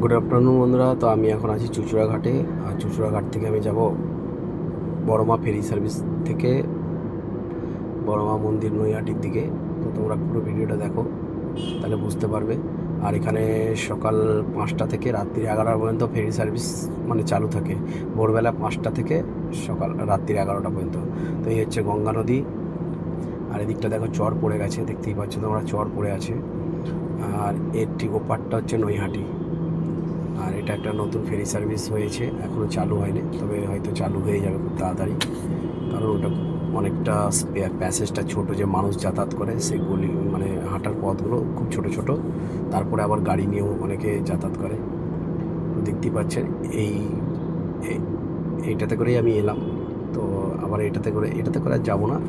Good afternoon বন্ধুরা। তো আমি এখন আছি চুচুড়াঘাটে। আর চুচুড়াঘাট থেকে আমি যাব বড়মা ফেরি সার্ভিস থেকে, বড়মা মন্দির নৈহাটির দিকে। তো তোমরা পুরো ভিডিওটা দেখো, তাহলে বুঝতে পারবে। আর এখানে সকাল পাঁচটা থেকে রাত্রি এগারোটা পর্যন্ত ফেরি সার্ভিস মানে চালু থাকে। ভোরবেলা পাঁচটা থেকে সকাল রাত্রি এগারোটা পর্যন্ত। তো এই হচ্ছে গঙ্গা নদী। আর এদিকটা দেখো চর পড়ে গেছে, দেখতেই পাচ্ছ তোমরা, চর পড়ে আছে। আর এর ঠিক ওপারটা হচ্ছে নৈহাটি। এটা একটা নতুন ফেরি সার্ভিস হয়েছে এখনও চালু হয়নি, তবে হয়তো চালু হয়ে যাবে খুব তাড়াতাড়ি। কারণ ওটা অনেকটা প্যাসেজটা ছোট, যে মানুষ যাতায়াত করে সেগুলি মানে হাঁটার পথগুলো খুব ছোট ছোট। তারপরে আবার গাড়ি নিয়েও অনেকে যাতায়াত করে। দেখতেই পাচ্ছেন, এই- এইটাতে করেই আমি এলাম। তো আবার এটাতে করে এটাতে করে আর যাব না।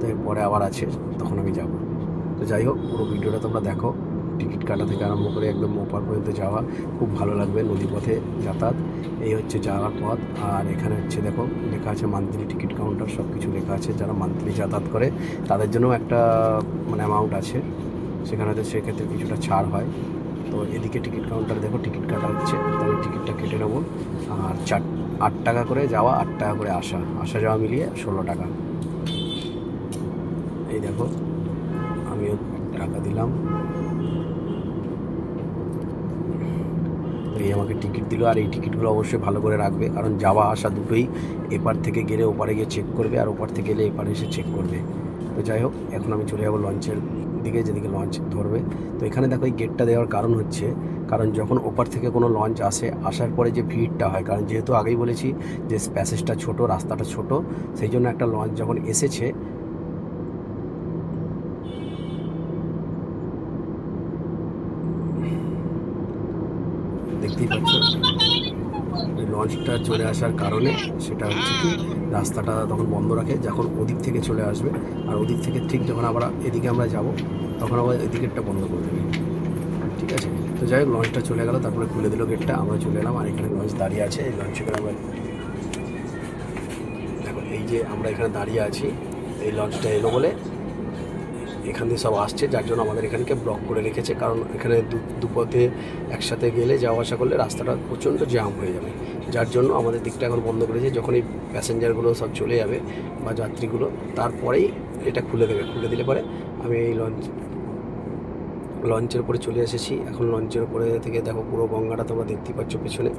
তো এরপরে আবার আছে, তখন আমি যাব। তো যাই হোক, পুরো ভিডিওটা তোমরা দেখো। টিকিট কাটা থেকে আরম্ভ করে একদম ওপার পর্যন্ত যাওয়া খুব ভালো লাগবে নদীপথে যাতায়াত। এই হচ্ছে যাওয়ার পথ। আর এখানে হচ্ছে দেখো, লেখা আছে মান্থলি টিকিট কাউন্টার সব কিছু লেখা আছে। যারা মান্থলি যাতায়াত করে, তাদের জন্য একটা মানে অ্যামাউন্ট আছে। সেখানে হয়তো সেক্ষেত্রে কিছুটা ছাড় হয়। তো এদিকে টিকিট কাউন্টার দেখো টিকিট কাটা হচ্ছে। তাহলে টিকিটটা কেটে নেব। আর চার, আট টাকা করে যাওয়া, আট টাকা করে আসা। আসা যাওয়া মিলিয়ে ষোলো টাকা। এই দেখো, আমিও টাকা দিলাম। এই আমাকে টিকিট দিল আর এই টিকিটগুলো অবশ্যই ভালো করে রাখবে। কারণ যাওয়া আসা দুটোই এপার থেকে গেলে ওপারে গিয়ে চেক করবে আর ওপার থেকে গেলে এপারে এসে চেক করবে। তো যাই হোক, এখন আমি চলে যাব লঞ্চের দিকে, যেদিকে লঞ্চ ধরবে। তো এখানে দেখো এই গেটটা দেওয়ার কারণ হচ্ছে, কারণ যখন ওপার থেকে কোনো লঞ্চ আসে, আসার পরে যে ভিড়টা হয়, কারণ যেহেতু আগেই বলেছি যে প্যাসেজটা ছোট, রাস্তাটা ছোট, সেই জন্য একটা লঞ্চ যখন এসেছে দেখতেই পাচ্ছ। এই লঞ্চটা চলে আসার কারণে সেটা হচ্ছে কি, রাস্তাটা তখন বন্ধ রাখে, যখন ওদিক থেকে চলে আসবে। আর ওদিক থেকে ঠিক যখন আবার এদিকে আমরা যাব, তখন আবার এদিকেরটা বন্ধ করে দেবে। ঠিক আছে? তো যাই হোক, লঞ্চটা চলে গেল, তারপরে খুলে দিল গেটটা, আমরা চলে এলাম, আর এখানে লঞ্চ দাঁড়িয়ে আছে। এই লঞ্চে করে আমরা দেখো, এই যে আমরা এখানে দাঁড়িয়ে আছি, এই লঞ্চটা এলো বলে এখান দিয়ে সব আসছে, যার জন্য আমাদের এখানকে ব্লক করে রেখেছে। কারণ এখানে দুপথে একসাথে গেলে যাওয়া আসা করলে রাস্তাটা প্রচণ্ড জ্যাম হয়ে যাবে। যার জন্য আমাদের দিকটা এখন বন্ধ করেছে, যখন এই প্যাসেঞ্জারগুলো সব চলে যাবে বা যাত্রীগুলো, তারপরেই এটা খুলে দেবে। খুলে দিলে পরে আমি এই লঞ্চ লঞ্চের উপরে চলে এসেছি। এখন লঞ্চের উপরে থেকে দেখো পুরো গঙ্গাটা তোমরা দেখতে পাচ্ছ পেছনে।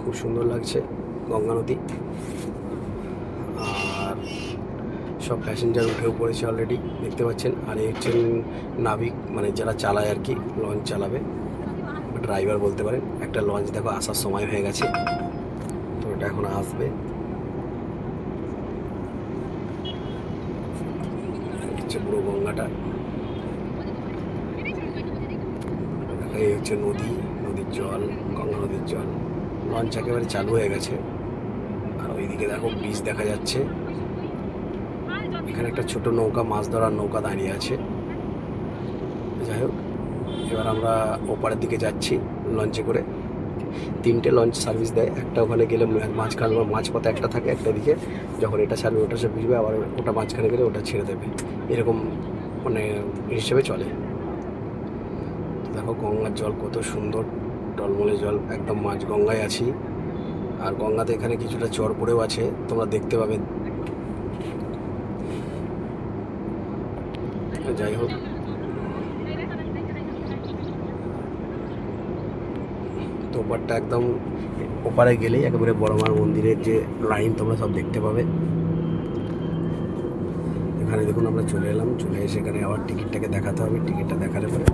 খুব সুন্দর লাগছে গঙ্গা নদী। আর সব প্যাসেঞ্জার উঠেও পড়েছে অলরেডি দেখতে পাচ্ছেন। আর এই হচ্ছেন নাবিক মানে যারা চালায় আর কি লঞ্চ চালাবে। ড্রাইভার বলতে পারেন। একটা লঞ্চ দেখো, আসার সময় হয়ে গেছে। তো এটা এখন আসবে। হচ্ছে পুরো গঙ্গাটা। এই হচ্ছে নদী, নদীর জল, গঙ্গা নদীর জল। লঞ্চ একেবারে চালু হয়ে গেছে। আর ওইদিকে দেখো ব্রিজ দেখা যাচ্ছে। এখানে একটা ছোট নৌকা, মাছ ধরার নৌকা দাঁড়িয়ে আছে। যাই হোক, এবার আমরা ওপারের দিকে যাচ্ছি লঞ্চে করে। তিনটে লঞ্চ সার্ভিস দেয়, একটা ওখানে গেলে মাঝখানে মাঝপথে একটা থাকে একটা দিকে। যখন এটা ছাড়বে ওটা সে বুঝবে, আবার ওটা মাঝখানে গেলে ওটা ছেড়ে দেবে। এরকম মানে হিসেবে চলে। দেখো গঙ্গার জল কত সুন্দর, টলমলে জল, একদম মাঝ গঙ্গায় আছি। আর গঙ্গাতে এখানে কিছুটা চর পড়েও আছে, তোমরা দেখতে পাবে যাই হোক। তো ওপারটা একদম ওপারে গেলেই একেবারে বড় বড়মার মন্দিরের যে লাইন তোমরা সব দেখতে পাবে। এখানে দেখুন আমরা চলে এলাম। চলে এসে এখানে আবার টিকিটটাকে দেখাতে হবে। টিকিটটা দেখালে পরে